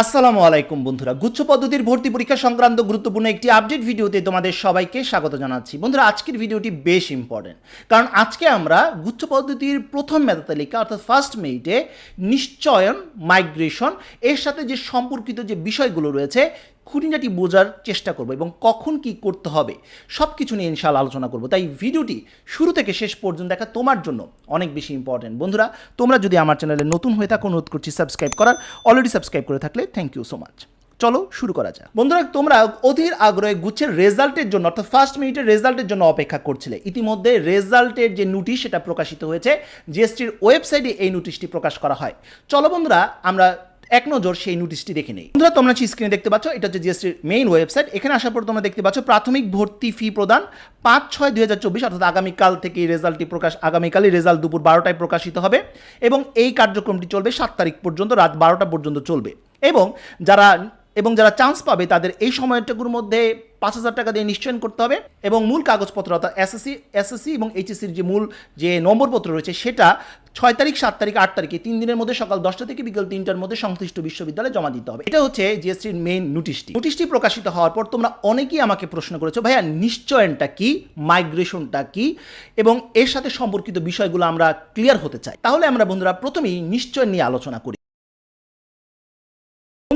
আসসালামু আলাইকুম বন্ধুরা। গুচ্ছ পদ্ধতির ভর্তি পরীক্ষা সংক্রান্ত গুরুত্বপূর্ণ একটি আপডেট ভিডিওতে তোমাদের সবাইকে স্বাগত জানাচ্ছি। বন্ধুরা, আজকের ভিডিওটি বেশ ইম্পর্টেন্ট কারণ আজকে আমরা গুচ্ছ পদ্ধতির প্রথম মেধা তালিকা, অর্থাৎ ফার্স্ট মেইটে নিশ্চয়ন মাইগ্রেশন এর সাথে যে সম্পর্কিত যে বিষয়গুলো রয়েছে, খুঁটিনাটি বোঝার চেষ্টা করব এবং কখন কি করতে হবে সব কিছু নিয়ে ইনশাল আলোচনা করব। তাই ভিডিওটি শুরু থেকে শেষ পর্যন্ত দেখা তোমার জন্য অনেক বেশি ইম্পর্টেন্ট বন্ধুরা, তোমরা যদি আমার চ্যানেলে নতুন হয়ে থাকো, অনুরোধ করছি সাবস্ক্রাইব করার। অলরেডি সাবস্ক্রাইব করে থাকলে থ্যাংক ইউ সো মাচ চলো শুরু করা যাক। বন্ধুরা, তোমরা অধীর আগ্রহে গুচ্ছের রেজাল্টের জন্য, অর্থাৎ ফার্স্ট মিনিটের রেজাল্টের জন্য অপেক্ষা করছিলে। ইতিমধ্যে রেজাল্টের যে নোটিশ সেটা প্রকাশিত হয়েছে, জিএসটির ওয়েবসাইটে এই নোটিশটি প্রকাশ করা হয়। চলো বন্ধুরা, আমরা এক নজর সেই নোটিশটি দেখে নেই। বন্ধুরা, তোমরা স্ক্রিনে দেখতে পাচ্ছ, এটা হচ্ছে জিএসটির মেইন ওয়েবসাইট এখানে আসার পর তোমরা দেখতে পাচ্ছ, প্রাথমিক ভর্তি ফি প্রদান পাঁচ ছয় দুই হাজার চব্বিশ, অর্থাৎ আগামীকাল থেকে এই রেজাল্টটি প্রকাশ, আগামীকালই রেজাল্ট দুপুর বারোটায় প্রকাশিত হবে। এবং এই কার্যক্রমটি চলবে সাত তারিখ পর্যন্ত, রাত বারোটা পর্যন্ত চলবে। এবং যারা এবং যারা চান্স পাবে, তাদের এই সময়টুকুর মধ্যে পাঁচ হাজার টাকা দিয়ে নিশ্চয়ন করতে হবে এবং মূল কাগজপত্র অর্থাৎ এসএসসি এসএসসি এবং এইচএসসির যে মূল যে নম্বরপত্র রয়েছে, সেটা ছয় তারিখ, সাত তারিখ, আট তারিখে তিন দিনের মধ্যে সকাল দশটা থেকে বিকেল তিনটার মধ্যে সংশ্লিষ্ট বিশ্ববিদ্যালয়ে জমা দিতে হবে। এটা হচ্ছে জিএসটির মেইন নোটিশটি নোটিশটি প্রকাশিত হওয়ার পর তোমরা অনেকেই আমাকে প্রশ্ন করেছ, ভাইয়া, নিশ্চয়নটা কি? মাইগ্রেশনটা কি? এবং এর সাথে সম্পর্কিত বিষয়গুলো আমরা ক্লিয়ার হতে চাই। তাহলে আমরা বন্ধুরা, প্রথমেই নিশ্চয় নিয়ে আলোচনা করি।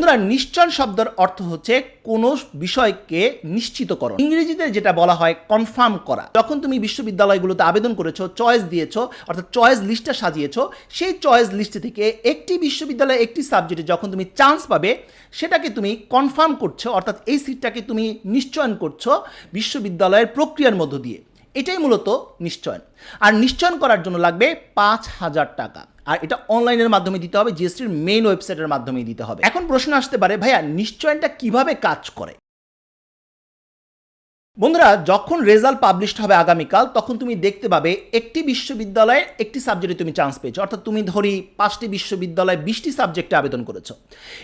বন্ধুরা নিশ্চয়ন শব্দের অর্থ হচ্ছে কোনো বিষয়কে নিশ্চিত নিশ্চিতকরণ ইংরেজিতে যেটা বলা হয় কনফার্ম করা। যখন তুমি বিশ্ববিদ্যালয়গুলোতে আবেদন করেছ চয়েস দিয়েছ, অর্থাৎ চয়েস লিস্টটা সাজিয়েছো, সেই চয়েস লিস্ট থেকে একটি বিশ্ববিদ্যালয়ে একটি সাবজেক্টে যখন তুমি চান্স পাবে, সেটাকে তুমি কনফার্ম করছ, অর্থাৎ এই সিটটাকে তুমি নিশ্চয়ন করছ বিশ্ববিদ্যালয়ের প্রক্রিয়ার মধ্য দিয়ে। এটাই মূলত নিশ্চয়ন। আর নিশ্চয়ন করার জন্য লাগবে পাঁচ হাজার টাকা। আর এটা অনলাইনের মাধ্যমে দিতে হবে জিএসটির মেইন ওয়েবসাইটের মাধ্যমে দিতে হবে। এখন প্রশ্ন আসতে পারে, ভাইয়া, নিশ্চয়নটা কীভাবে কাজ করে? বন্ধুরা, যখন রেজাল্ট পাবলিশড হবে আগামীকাল, তখন তুমি দেখতে পাবে একটি বিশ্ববিদ্যালয়ে একটি সাবজেক্টে তুমি চান্স পেয়েছ। অর্থাৎ তুমি ধরি পাঁচটি বিশ্ববিদ্যালয়ে বিশটি সাবজেক্টে আবেদন করেছ।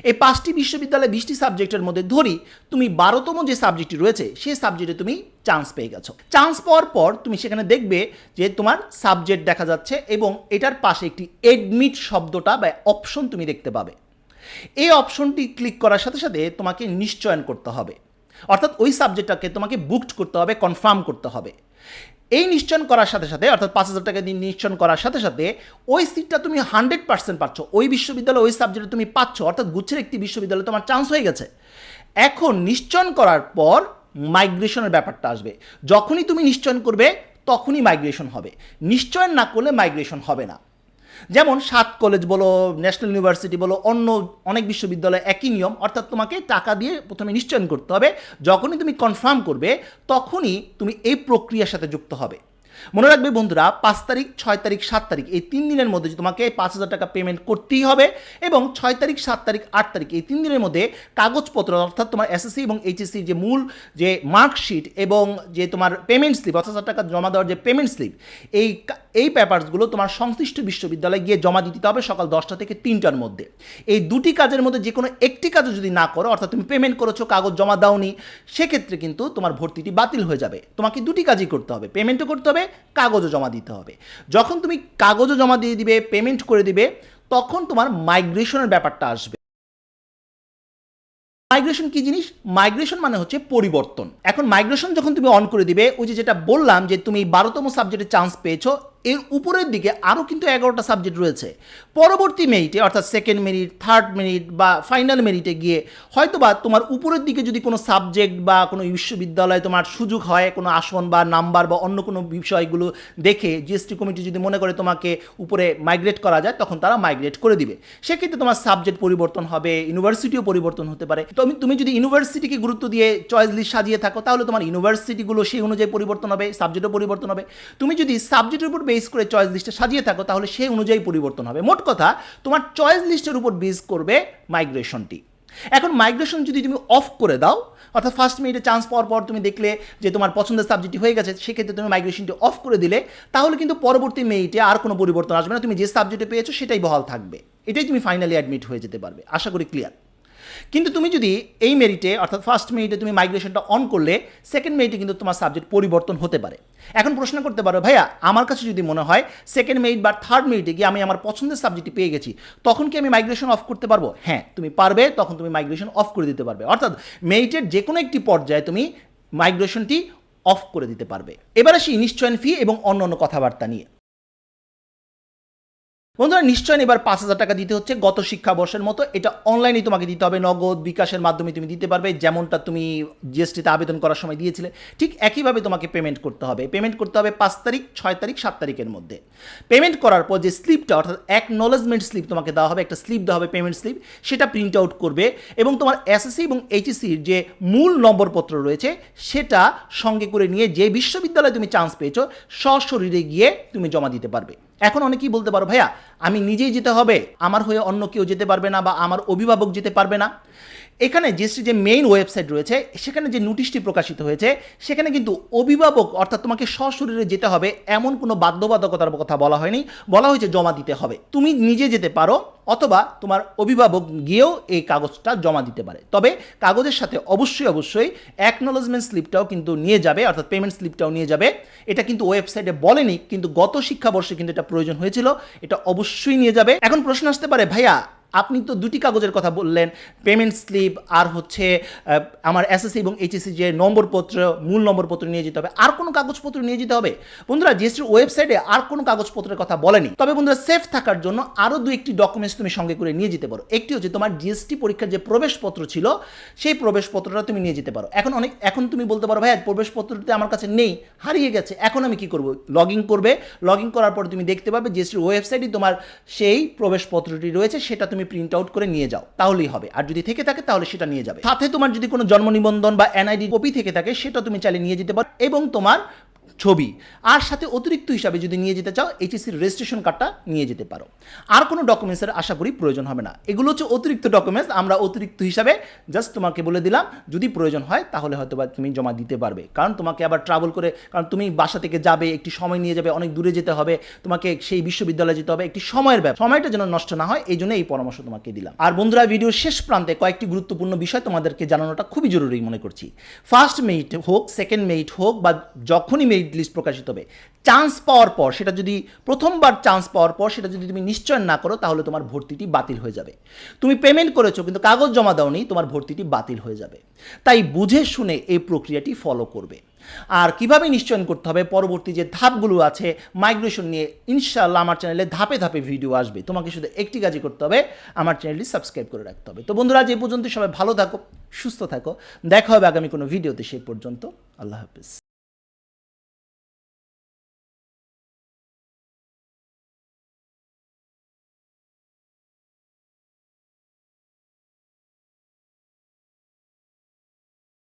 এই পাঁচটি বিশ্ববিদ্যালয়ে বিশটি সাবজেক্টের মধ্যে ধরি তুমি বারোতম যে সাবজেক্টটি রয়েছে, সেই সাবজেক্টে তুমি চান্স পেয়ে গেছো। চান্স পাওয়ার পর তুমি সেখানে দেখবে যে তোমার সাবজেক্ট দেখা যাচ্ছে এবং এটার পাশে একটি এডমিট শব্দটা বা অপশন তুমি দেখতে পাবে। এই অপশনটি ক্লিক করার সাথে সাথে তোমাকে নিশ্চয়ন করতে হবে। অর্থাৎ ওই সাবজেক্টটাকে তোমাকে বুকড করতে হবে কনফার্ম করতে হবে। এই নিশ্চয়ন করার সাথে সাথে, অর্থাৎ পাঁচ হাজার টাকা নিশ্চয়ন করার সাথে সাথে, ওই সিটটা তুমি হান্ড্রেড পার্সেন্ট পাচ্ছ। ওই বিশ্ববিদ্যালয়ে ওই সাবজেক্টে তুমি পাচ্ছ, অর্থাৎ গুচ্ছের একটি বিশ্ববিদ্যালয়ে তোমার চান্স হয়ে গেছে। এখন নিশ্চয়ন করার পর মাইগ্রেশনের ব্যাপারটা আসবে। যখনই তুমি নিশ্চয়ন করবে, তখনই মাইগ্রেশন হবে। নিশ্চয়ন না করলে মাইগ্রেশন হবে না। যেমন সাত কলেজ বলো ন্যাশনাল ইউনিভার্সিটি বলো, অন্য অনেক বিশ্ববিদ্যালয় একই নিয়ম, অর্থাৎ তোমাকে টাকা দিয়ে প্রথমে নিশ্চয়ন করতে হবে। যখনই তুমি কনফার্ম করবে, তখনই তুমি এই প্রক্রিয়ার সাথে যুক্ত হবে। মনে রাখবে বন্ধুরা, পাঁচ তারিখ, ছয় তারিখ, সাত তারিখ, এই তিন দিনের মধ্যে তোমাকে পাঁচ হাজার টাকা পেমেন্ট করতেই হবে এবং ছয় তারিখ, সাত তারিখ, আট তারিখ, এই তিন দিনের মধ্যে কাগজপত্র অর্থাৎ তোমার এসএসসি এবং এইচএসসির যে মূল যে মার্কশিট এবং যে তোমার পেমেন্ট স্লিপ পাঁচ হাজার টাকা জমা দেওয়ার যে পেমেন্ট স্লিপ এই এই পেপারসগুলো তোমার সংশ্লিষ্ট বিশ্ববিদ্যালয়ে গিয়ে জমা দিতে হবে সকাল দশটা থেকে তিনটার মধ্যে। এই দুটি কাজের মধ্যে যে কোনো একটি কাজও যদি না করো, অর্থাৎ তুমি পেমেন্ট করেছ, কাগজ জমা দাওনি, সেক্ষেত্রে কিন্তু তোমার ভর্তিটি বাতিল হয়ে যাবে। তোমাকে দুটি কাজই করতে হবে পেমেন্টও করতে হবে কাগজও জমা দিতে হবে। যখন তুমি কাগজও জমা দিয়ে দিবে পেমেন্ট করে দিবে, তখন তোমার মাইগ্রেশনের ব্যাপারটা আসবে। মাইগ্রেশন কি জিনিস? মাইগ্রেশন মানে হচ্ছে পরিবর্তন। এখন মাইগ্রেশন যখন তুমি অন করে দিবে, ওই যে যেটা বললাম যে তুমি বারোতম সাবজেক্টে চান্স পেয়েছ এর উপরের দিকে আরও কিন্তু এগারোটা সাবজেক্ট রয়েছে। পরবর্তী মেরিটে অর্থাৎ সেকেন্ড মেরিট থার্ড মেরিট বা ফাইনাল মেরিটে গিয়ে হয়তো বা তোমার উপরের দিকে যদি কোনো সাবজেক্ট বা কোনো বিশ্ববিদ্যালয়ে তোমার সুযোগ হয়, কোনো আসন বা নাম্বার বা অন্য কোনো বিষয়গুলো দেখে জিএসটি কমিটি যদি মনে করে তোমাকে উপরে মাইগ্রেট করা যায়, তখন তারা মাইগ্রেট করে দিবে। সেক্ষেত্রে তোমার সাবজেক্ট পরিবর্তন হবে ইউনিভার্সিটিও পরিবর্তন হতে পারে। তুমি তুমি যদি ইউনিভার্সিটিকে গুরুত্ব দিয়ে চয়েস লিস্ট সাজিয়ে থাকো, তাহলে তোমার ইউনিভার্সিটিগুলো সেই অনুযায়ী পরিবর্তন হবে সাবজেক্টও পরিবর্তন হবে। তুমি যদি সাবজেক্টের উপর বেস করে চয়েস লিস্টে সাজিয়ে থাকো, তাহলে সেই অনুযায়ী পরিবর্তন হবে। মোট কথা, তোমার চয়েস লিস্টের উপর বেস করবে মাইগ্রেশনটি এখন মাইগ্রেশন যদি তুমি অফ করে দাও, অর্থাৎ ফার্স্ট মিনিটে চান্স পাওয়ার পর তুমি দেখলে যে তোমার পছন্দের সাবজেক্টটি হয়ে গেছে, সেক্ষেত্রে তুমি মাইগ্রেশনটি অফ করে দিলে, তাহলে কিন্তু পরবর্তী মেরিটে আর কোনো পরিবর্তন আসবে না। তুমি যে সাবজেক্টে পেয়েছ, সেটাই বহাল থাকবে। এটাই তুমি ফাইনালি অ্যাডমিট হয়ে যেতে পারবে। আশা করি ক্লিয়ার কিন্তু তুমি যদি এই মেরিটে অর্থাৎ ফার্স্ট মেরিটে তুমি মাইগ্রেশনটা অন করলে সেকেন্ড মেরিটে কিন্তু তোমার সাবজেক্ট পরিবর্তন হতে পারে। এখন প্রশ্ন করতে পারো, ভাইয়া, আমার কাছে যদি মনে হয় সেকেন্ড মেরিট বা থার্ড মেরিটে গিয়ে আমি আমার পছন্দের সাবজেক্টটি পেয়ে গেছি, তখন কি আমি মাইগ্রেশন অফ করতে পারব? হ্যাঁ তুমি পারবে, তখন তুমি মাইগ্রেশন অফ করে দিতে পারবে। অর্থাৎ মেরিটের যে কোনো একটি পর্যায়ে তুমি মাইগ্রেশনটি অফ করে দিতে পারবে। এবার আসি নিশ্চয়ন ফি এবং অন্য অন্য কথাবার্তা নিয়ে। বন্ধুরা নিশ্চয় এবার পাঁচ হাজার টাকা দিতে হচ্ছে গত শিক্ষাবর্ষের মতো। এটা অনলাইনে তোমাকে দিতে হবে, নগদ, বিকাশের মাধ্যমে তুমি দিতে পারবে। যেমনটা তুমি জিএসটিতে আবেদন করার সময় দিয়েছিলে, ঠিক একইভাবে তোমাকে পেমেন্ট করতে হবে। পেমেন্ট করতে হবে পাঁচ তারিখ, ছয় তারিখ, সাত তারিখের মধ্যে। পেমেন্ট করার পর যে স্লিপটা অর্থাৎ অ্যাকনোলেজমেন্ট স্লিপ তোমাকে দেওয়া হবে, একটা স্লিপ দেওয়া হবে পেমেন্ট স্লিপ সেটা প্রিন্ট আউট করবে এবং তোমার এসএসসি এবং এইচএসসির যে মূল নম্বরপত্র রয়েছে, সেটা সঙ্গে করে নিয়ে যে বিশ্ববিদ্যালয়ে তুমি চান্স পেয়েছ, সশরীরে গিয়ে তুমি জমা দিতে পারবে। এখন অনেকেই বলতে পারো, ভাইয়া, আমি নিজেই যেতে হবে। আমার হয়ে অন্য কেউ যেতে পারবে না বা আমার অভিভাবক যেতে পারবে না। এখানে জিএসটি যে মেইন ওয়েবসাইট রয়েছে, সেখানে যে নোটিশটি প্রকাশিত হয়েছে, সেখানে কিন্তু অভিভাবক, অর্থাৎ তোমাকে সশরীরে যেতে হবে, এমন কোনো বাধ্যবাধকতার কথা বলা হয়নি। বলা হয়েছে জমা দিতে হবে। তুমি নিজে যেতে পারো, অথবা তোমার অভিভাবক গিয়েও এই কাগজটা জমা দিতে পারে। তবে কাগজের সাথে অবশ্যই অবশ্যই অ্যাকনোলজমেন্ট স্লিপটাও কিন্তু নিয়ে যাবে, অর্থাৎ পেমেন্ট স্লিপটাও নিয়ে যাবে। এটা কিন্তু ওয়েবসাইটে বলেনি, কিন্তু গত শিক্ষাবর্ষে কিন্তু এটা প্রয়োজন হয়েছিল, এটা অবশ্যই নিয়ে যাবে। এখন প্রশ্ন আসতে পারে, ভাইয়া আপনি তো দুটি কাগজের কথা বললেন পেমেন্ট স্লিপ আর হচ্ছে আমার এসএসসি এবং এইচএসসি যে নম্বরপত্র, মূল নম্বরপত্র নিয়ে যেতে হবে, আর কোনো কাগজপত্র নিয়ে যেতে হবে? বন্ধুরা জিএসটির ওয়েবসাইটে আর কোনো কাগজপত্রের কথা বলেনি। তবে বন্ধুরা সেফ থাকার জন্য আরও দু একটি ডকুমেন্টস তুমি সঙ্গে করে নিয়ে যেতে পারো। একটি হচ্ছে তোমার জিএসটি পরীক্ষার যে প্রবেশপত্র ছিল, সেই প্রবেশপত্রটা তুমি নিয়ে যেতে পারো। এখন অনেক, এখন তুমি বলতে পারো ভাই প্রবেশপত্রটি আমার কাছে নেই, হারিয়ে গেছে, এখন আমি কি করব? লগ ইন করবে। লগ ইন করার পর তুমি দেখতে পাবে জিএসটির ওয়েবসাইটে তোমার সেই প্রবেশপত্রটি রয়েছে, সেটা তুমি প্রিন্ট আউট করে নিয়ে যাও, তাহলেই হবে। আর যদি থেকে থাকে, তাহলে সেটা নিয়ে যাবে। সাথে তোমার যদি কোনো জন্ম নিবন্ধন বা এনআইডি কপি থেকে থাকে, সেটা তুমি চাইলে নিয়ে যেতে পারো। এবং তোমার ছবি। আর সাথে অতিরিক্ত হিসাবে যদি নিয়ে যেতে চাও এইচএসির রেজিস্ট্রেশন কার্ডটা নিয়ে যেতে পারো। আর কোনো ডকুমেন্টসের আশা করি প্রয়োজন হবে না। এগুলো হচ্ছে অতিরিক্ত ডকুমেন্টস আমরা অতিরিক্ত হিসাবে জাস্ট তোমাকে বলে দিলাম, যদি প্রয়োজন হয় তাহলে হয়তো বা তুমি জমা দিতে পারবে। কারণ তোমাকে আবার ট্রাভেল করে, কারণ তুমি বাসা থেকে যাবে, একটি সময় নিয়ে যাবে, অনেক দূরে যেতে হবে, তোমাকে সেই বিশ্ববিদ্যালয়ে যেতে হবে, একটি সময়ের ব্যাপার। সময়টা যেন নষ্ট না হয়, এই জন্য এই পরামর্শ তোমাকে দিলাম। আর বন্ধুরা ভিডিওর শেষ প্রান্তে কয়েকটি গুরুত্বপূর্ণ বিষয় তোমাদেরকে জানানোটা খুবই জরুরি মনে করছি। ফার্স্ট মেরিট হোক সেকেন্ড মেরিট হোক, বা যখনই মেরিট লিস্ট প্রকাশিত হবে। চান্স পাওয়ার পর, সেটা যদি প্রথমবার চান্স পাওয়ার পর, সেটা যদি তুমি নিশ্চয় না করো, তাহলে তোমার ভর্তিটি বাতিল হয়ে যাবে। তুমি পেমেন্ট করেছ, কিন্তু কাগজ জমা দাওনি, তোমার ভর্তিটি বাতিল হয়ে যাবে। তাই বুঝে শুনে এই প্রক্রিয়াটি ফলো করবে। আর কীভাবে নিশ্চয়ন করতে হবে, পরবর্তী যে ধাপগুলো আছে মাইগ্রেশন নিয়ে ইনশাআল্লাহ আমার চ্যানেলে ধাপে ধাপে ভিডিও আসবে। তোমাকে শুধু একটি কাজই করতে হবে, আমার চ্যানেলটি সাবস্ক্রাইব করে রাখতে হবে। তো বন্ধুরা যে পর্যন্ত সবাই ভালো থাকো, সুস্থ থাকো। দেখা হবে আগামী কোনো ভিডিওতে সেই পর্যন্ত। আল্লাহ হাফিজ।